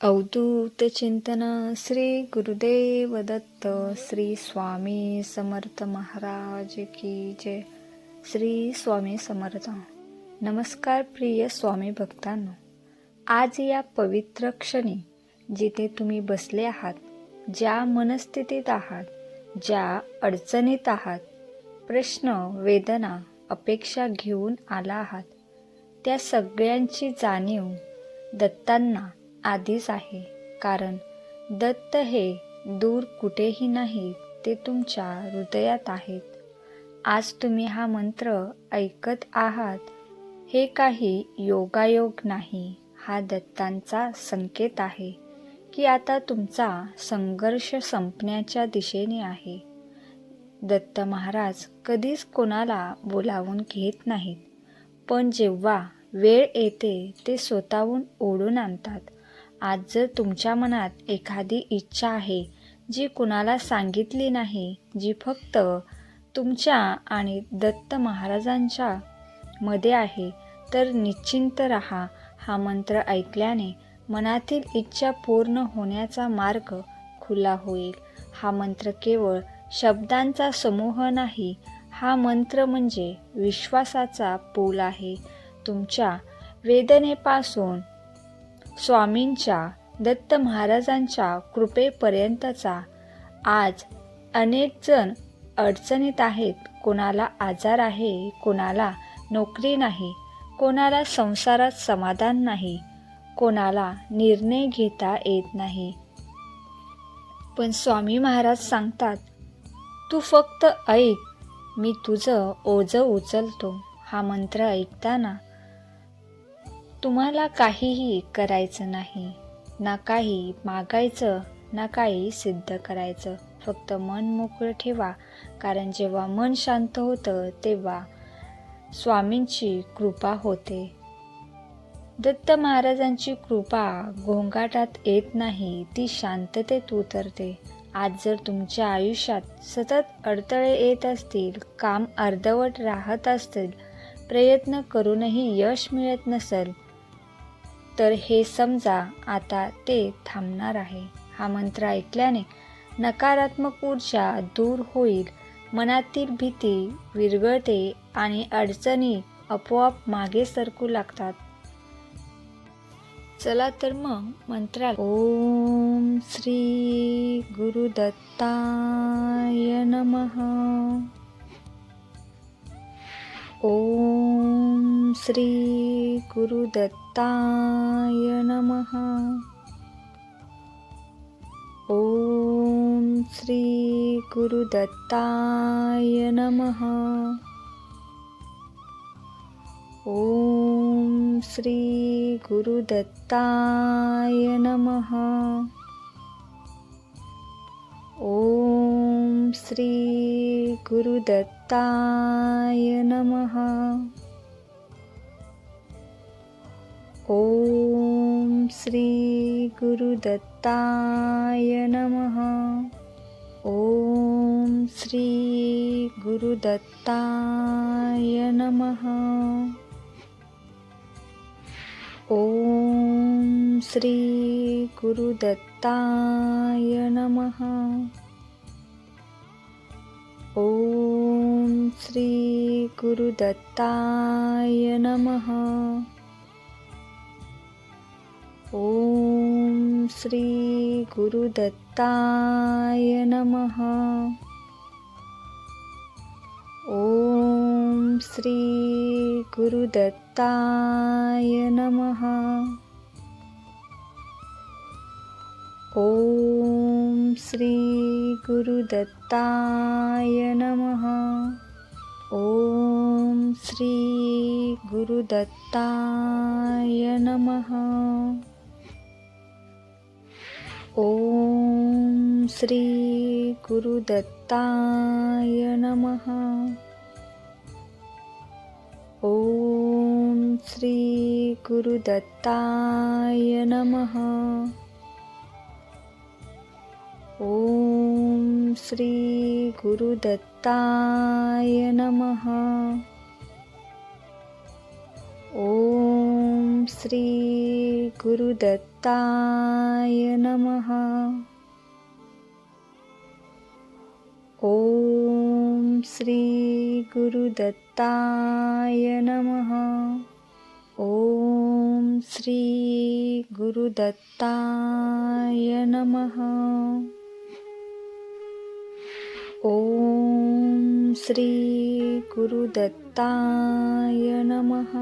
अवधूत चिंतन श्री गुरुदेव दत्त श्री स्वामी समर्थ महाराज की जय. श्री स्वामी समर्थ. नमस्कार प्रिय स्वामी भक्तांनो. आज या पवित्र क्षणी जिथे तुम्ही बसले आहात ज्या मनस्थितीत आहात ज्या अडचणीत आहात प्रश्न वेदना अपेक्षा घेऊन आला आहात त्या सगळ्यांची जाणीव दत्तांना आधीच आहे. कारण दत्त हे दूर कुठेही नाही ते तुमच्या हृदयात आहेत. आज तुम्ही हा मंत्र ऐकत आहात. हे काही योगायोग नाही. हा दत्तांचा संकेत आहे की आता तुमचा संघर्ष संपण्याच्या दिशेने आहे. दत्त महाराज कधीच कोणाला बोलावून घेत नाहीत. पण जेव्हा वेळ येते ते स्वतःहून ओढून आणतात. आज जर तुमच्या मनात एखादी इच्छा आहे जी कुणाला सांगितली नाही जी फक्त तुमच्या आणि दत्त महाराजांच्या मध्ये आहे तर निश्चिंत रहा. हा मंत्र ऐकल्याने मनातील इच्छा पूर्ण होण्याचा मार्ग खुला होईल. हा मंत्र केवळ शब्दांचा समूह नाही हा मंत्र म्हणजे विश्वासाचा पूल आहे. तुमच्या वेदनेपासून स्वामींच्या दत्त महाराजांच्या कृपेपर्यंतचा आज अनेक जण अडचणीत आहेत. कोणाला आजार आहे कोणाला नोकरी नाही कोणाला संसारात समाधान नाही कोणाला निर्णय घेता येत नाही. पण स्वामी महाराज सांगतात तू फक्त ऐक मी तुझं ओझं उचलतो. हा मंत्र ऐकताना तुम्हाला काहीही करायचं नाही ना काही मागायचं ना काही सिद्ध करायचं. फक्त मन मोकळं ठेवा कारण जेव्हा मन शांत होतं तेव्हा स्वामींची कृपा होते. दत्त महाराजांची कृपा गोंगाटात येत नाही ती शांततेत उतरते. आज जर तुमच्या आयुष्यात सतत अडथळे येत असतील काम अर्धवट राहत असतील प्रयत्न करूनही यश मिळत नसेल तर हे समजा आता ते थांबणार आहे. हा मंत्र ऐकल्याने नकारात्मक ऊर्जा दूर होईल. मनातील भीती विरगळते आणि अडचणी आपोआप मागे सरकू लागतात. चला तर मग मंत्रा ओम श्री गुरुदत्ताय नमः. ओम श्रीगुरुदत्ताय नमः। ॐ श्रीगुरुदत्ताय नमः। ॐ श्रीगुरुदत्ताय नमः। ॐ श्रीगुरुदत्ताय नमः। ॐ श्रीगुरुदत्ताय नमः। ॐ श्रीगुरुदत्ताय नमः। ॐ श्रीगुरुदत्ताय नमः। ॐ श्रीगुरुदत्ताय नमः। ॐ श्रीगुरुदत्ताय नमः। ॐ श्रीगुरुदत्ताय नमः। ॐ श्रीगुरुदत्ताय नमः। ॐ श्रीगुरुदत्ताय नमः। ॐ श्रीगुरुदत्ताय नमः। ॐ श्रीगुरुदत्ताय नमः। ॐ श्रीगुरुदत्ताय नमः। ॐ श्रीगुरुदत्ताय नमः। ॐ श्रीगुरुदत्ताय नमः। ॐ श्रीगुरुदत्ताय नमः। ॐ श्रीगुरुदत्ताय नमः।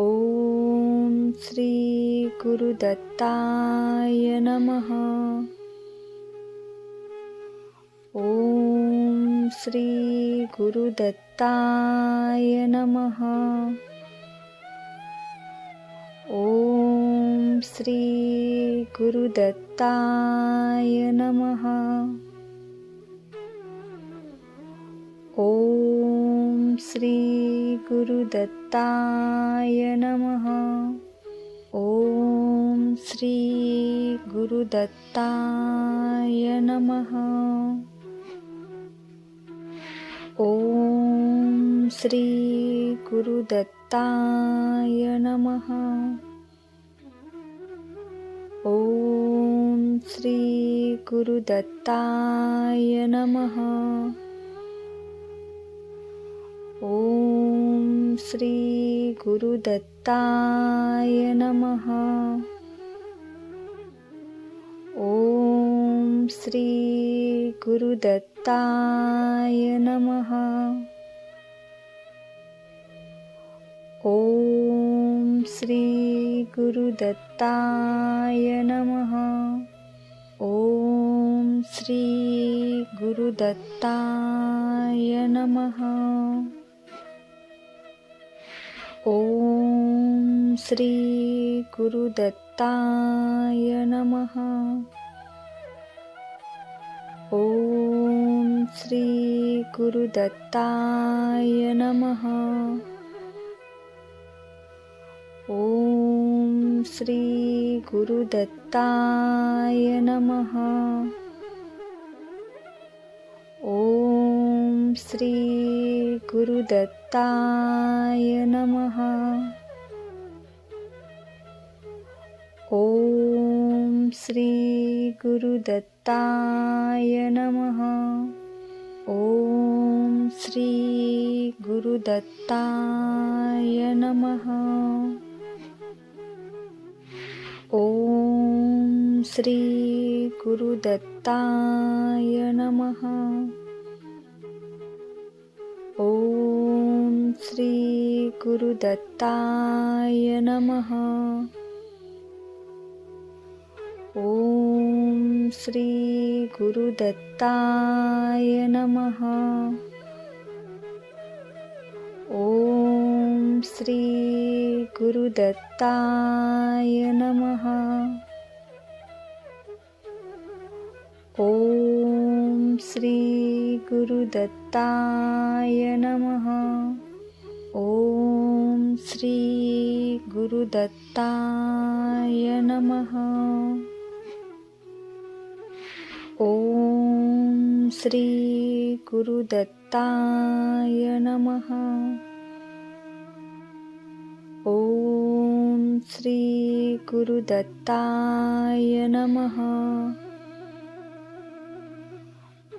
ॐ श्रीगुरुदत्ताय नमः। ॐ श्रीगुरुदत्ताय नमः। ॐ श्री गुरुदत्ताय नमः। ॐ श्रीगुरुदत्ताय नमः। ॐ श्रीगुरुदत्ताय नमः। ॐ श्रीगुरुदत्ताय नमः। ॐ श्रीगुरुदत्ताय नमः। ॐ श्रीगुरुदत्ताय नमः। ॐ श्रीगुरुदत्ताय नमः। ॐ श्री गुरुदत्ताय नमः। ॐ श्री गुरुदत्ताय नमः। ॐ श्री गुरुदत्ताय नमः। ॐ श्री गुरुदत्ताय नमः ॐ श्रीगुरुदत्ताय नमः। ॐ श्रीगुरुदत्ताय नमः। ॐ श्रीगुरुदत्ताय नमः। ॐ श्रीगुरुदत्ताय नमः। ॐ श्रीगुरुदत्ताय नमः। ॐ श्रीगुरुदत्ताय नमः। ॐ श्रीगुरुदत्ताय नमः। ॐ श्री गुरुदत्ताय नमः। ॐ श्रीगुरुदत्ताय नमः। ॐ श्रीगुरुदत्ताय नमः। ॐ श्रीगुरुदत्ताय नमः। श्रीगुरुदत्ताय नमः।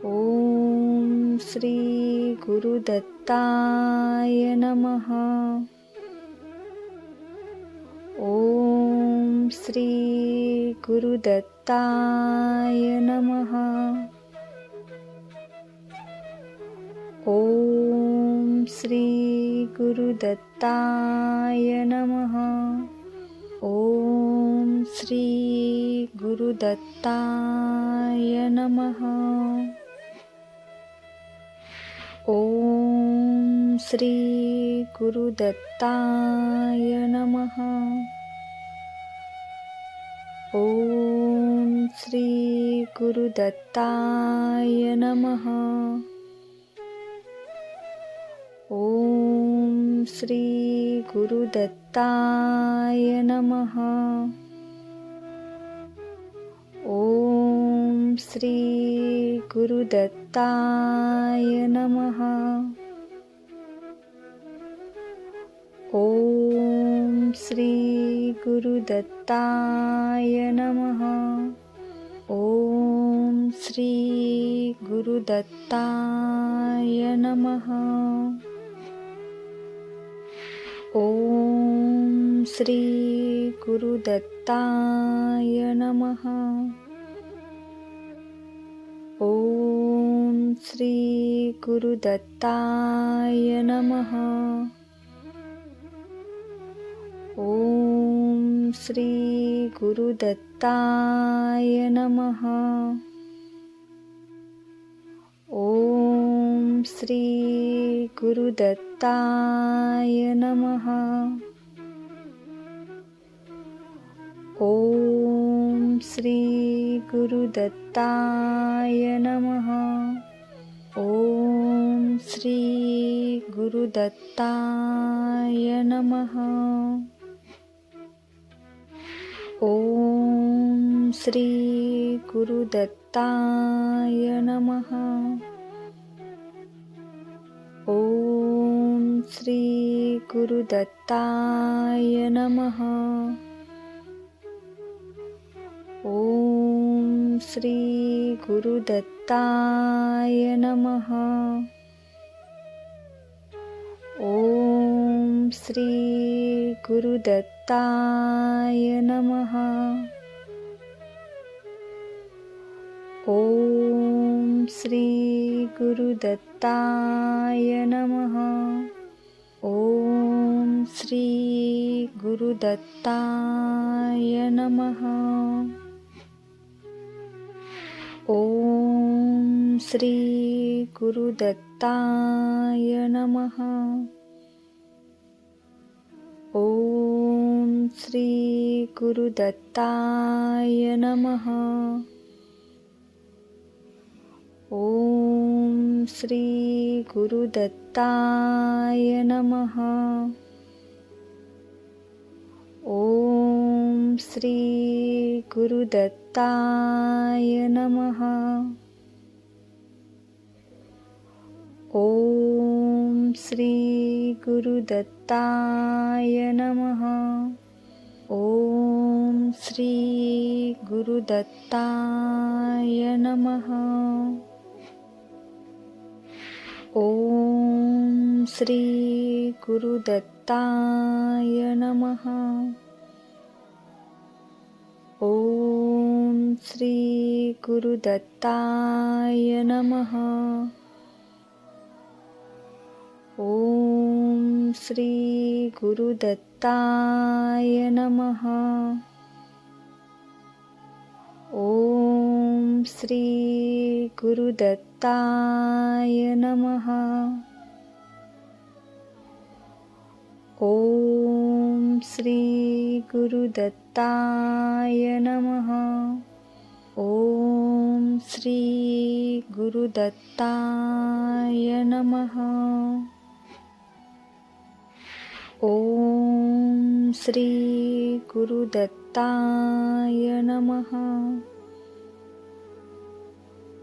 ॐ श्रीगुरुदत्ताय नमः। ॐ श्रीगुरुदत्ताय नमः। ॐ श्रीगुरुदत्ताय नमः। ॐ श्रीगुरुदत्ताय नमः। ॐ श्रीगुरुदत्ताय नमः। ॐ श्रीगुरुदत्ताय नमः। ॐ श्रीगुरुदत्ताय नमः। ॐ श्रीगुरुदत्ताय नमः। ॐ श्रीगुरुदत्ताय नमः। ॐ श्रीगुरुदत्ताय नमः। ॐ श्रीगुरुदत्ताय नमः। ॐ श्रीगुरुदत्ताय नमः। ॐ श्रीगुरुदत्ताय नमः। ॐ श्रीगुरुदत्ताय नमः। ॐ श्रीगुरुदत्ताय नमः। ॐ श्रीगुरुदत्ताय नमः। ॐ श्रीगुरुदत्ताय नमः। ॐ श्रीगुरुदत्ताय नमः। ॐ श्रीगुरुदत्ताय नमः। ॐ श्रीगुरुदत्ताय नमः। ॐ श्रीगुरुदत्ताय नमः। ॐ श्रीगुरुदत्ताय नमः। ॐ श्रीगुरुदत्ताय नमः। ॐ श्रीगुरुदत्ताय नमः। ॐ श्रीगुरुदत्ताय नमः। ॐ श्रीगुरुदत्ताय नमः। ॐ श्रीगुरुदत्ताय नमः। ॐ श्रीगुरुदत्ताय नमः। ॐ श्रीगुरुदत्ताय नमः। ॐ श्रीगुरुदत्ताय नमः। ॐ श्रीगुरुदत्ताय नमः। ॐ श्रीगुरुदत्ताय नमः। ॐ श्रीगुरुदत्ताय नमः। ॐ श्रीगुरुदत्ताय नमः। ॐ श्रीगुरुदत्ताय नमः।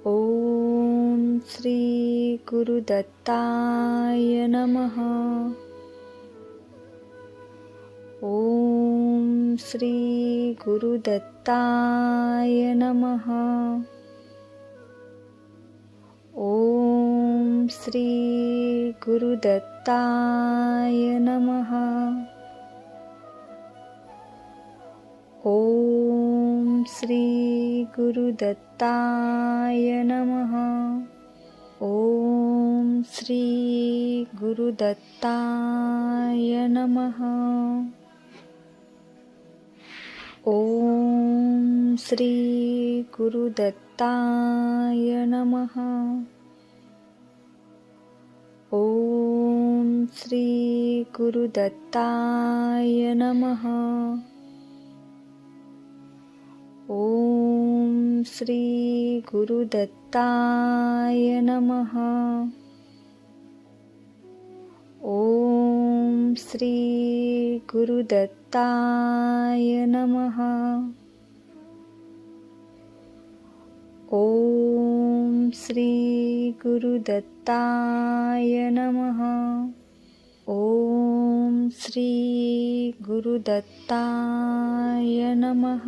ॐ श्रीगुरुदत्ताय नमः। ॐ श्रीगुरुदत्ताय नमः। ॐ श्रीगुरुदत्त ताय नमः। ॐ श्रीगुरुदत्ताय नमः। ॐ श्रीगुरुदत्ताय नमः। ॐ श्रीगुरुदत्ताय नमः। ॐ श्रीगुरुदत्ताय नमः। ॐ श्रीगुरुदत्ताय नमः। ॐ श्रीगुरुदत्ताय नमः। ॐ श्रीगुरुदत्ताय नमः। ॐ श्रीगुरुदत्ताय नमः।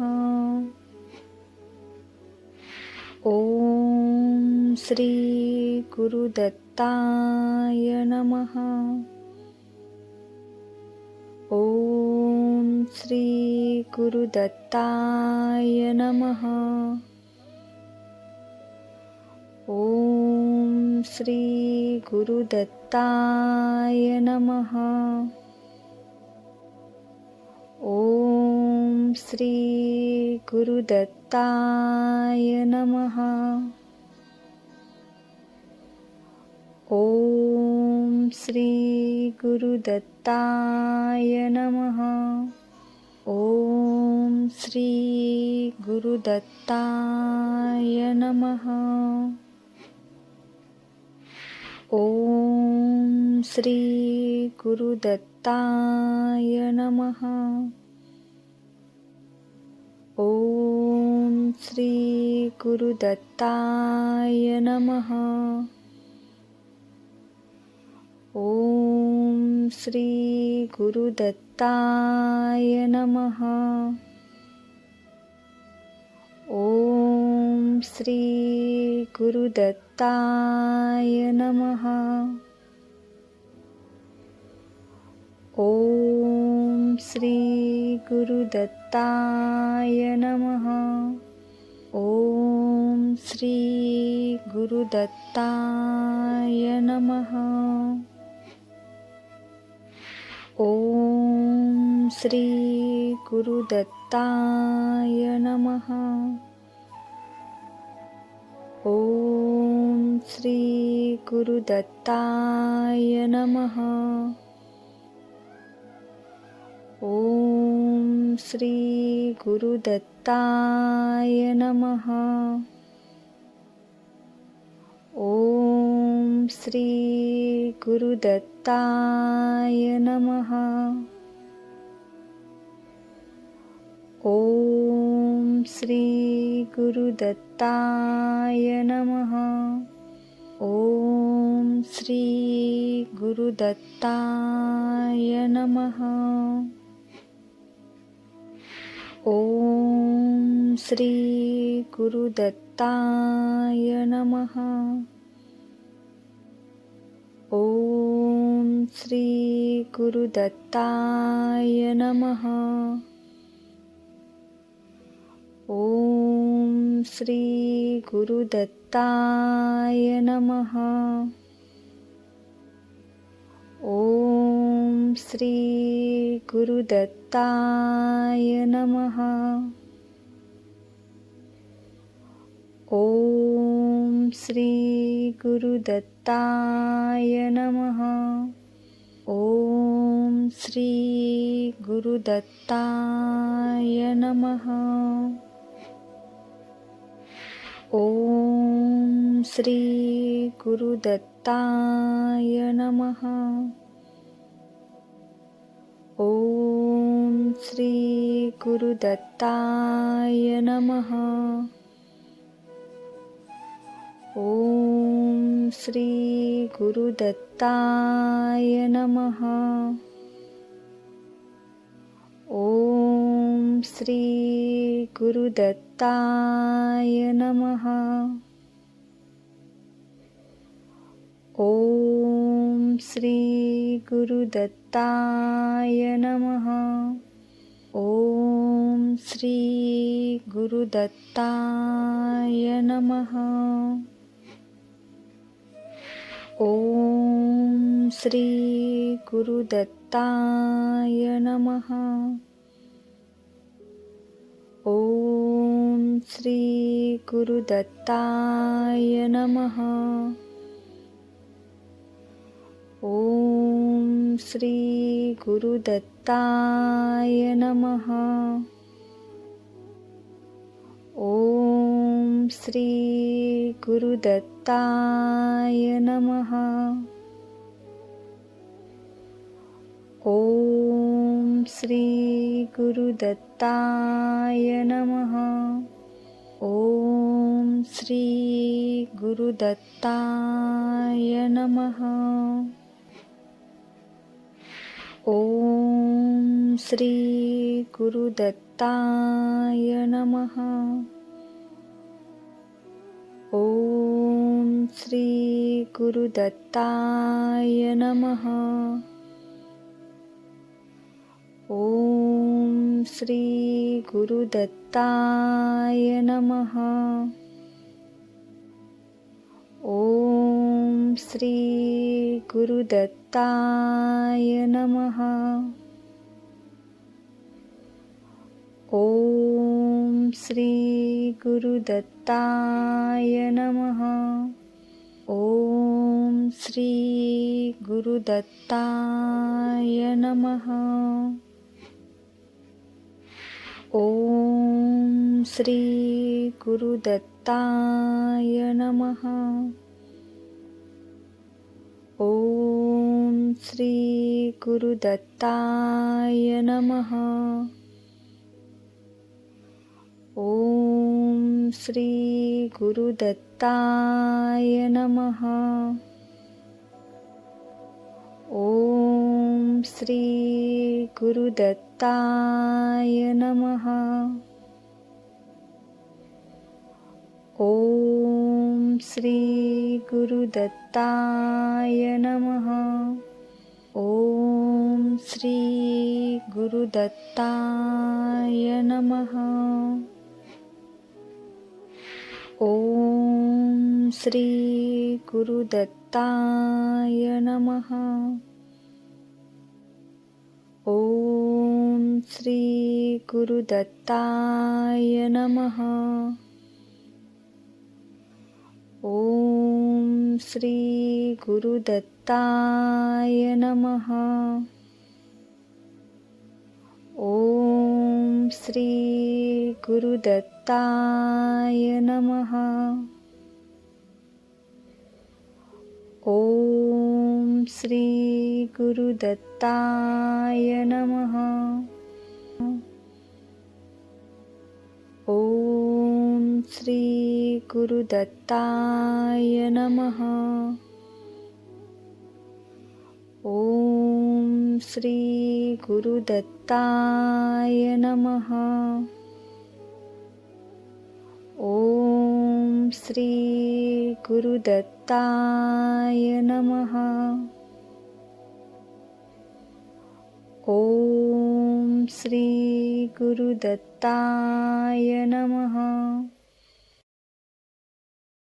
ॐ श्रीगुरुदत्ताय नमः। ॐ श्रीगुरुदत्ताय नमः। ॐ श्रीगुरुदत्ताय नमः। ॐ श्रीगुरुदत्ताय नमः। ॐ श्रीगुरुदत्ताय नमः। ॐ श्रीगुरुदत्ताय नमः। ॐ श्रीगुरुदत्ताय नमः। ॐ श्री गुरुदत्ताय नमः। ॐ श्री नमः। ॐ श्रीगुरुदत्ताय नमः। ॐ श्रीगुरुदत्ताय नमः। ॐ श्रीगुरुदत्ताय नमः। ॐ श्रीगुरुदत् ताय नमः। ॐ श्रीगुरुदत्ताय नमः। ॐ श्रीगुरुदत्ताय नमः। ॐ श्रीगुरुदत्ताय नमः। ॐ श्रीगुरुदत्ताय नमः। ॐ श्रीगुरुदत्ताय नमः। ॐ श्रीगुरुदत्ताय नमः। ॐ श्रीगुरुदत्ताय नमः। ॐ श्रीगुरुदत्ताय नमः। ॐ श्रीगुरुदत्ताय नमः। ॐ श्रीगुरुदत्ताय नमः। ॐ श्रीगुरुदत्ताय नमः। ॐ श्रीगुरुदत्ताय नमः। ॐ श्रीगुरुदत्ताय नमः। ॐ श्रीगुरुदत्ताय नमः। ॐ श्री गुरुदत्ताय नमः। ॐ श्री गुरुदत्ताय नमः। ॐ श्रीगुरुदत्ताय नमः। ॐ श्री नमः। ॐ श्रीगुरुदत्ताय नमः। ॐ श्रीगुरुदत्ताय नमः। ॐ श्रीगुरुदत्ताय नमः। ॐ श्रीगुरुदत्ताय नमः। ॐ श्रीगुरुदत्ताय नमः। ॐ श्रीगुरुदत्ताय नमः। ॐ श्रीगुरुदत्ताय नमः। ॐ श्रीगुरुदत्ताय नमः। ॐ श्रीगुरुदत्ताय नमः। ॐ श्रीगुरुदत्ताय नमः। ॐ श्रीगुरुदत्ताय नमः। ॐ श्रीगुरुदत्ताय नमः। ॐ श्रीगुरुदत्ताय नमः। ॐ श्रीगुरुदत्ताय नमः। ॐ श्रीगुरुदत्ताय नमः। ॐ श्रीगुरुदत्ताय नमः। ॐ श्रीगुरुदत्ताय नमः। ॐ श्रीगुरुदत्ताय नमः। ॐ श्रीगुरुदत्ताय नमः। ॐ श्रीगुरुदत्ताय नमः। ॐ श्रीगुरुदत्ताय नमः। ॐ श्रीगुरुदत्ताय नमः। ॐ श्रीगुरुदत्ताय नमः। ॐ श्रीगुरुदत्ताय नमः। ॐ श्रीगुरुदत्ताय नमः। ॐ श्रीगुरुदत्ताय नमः।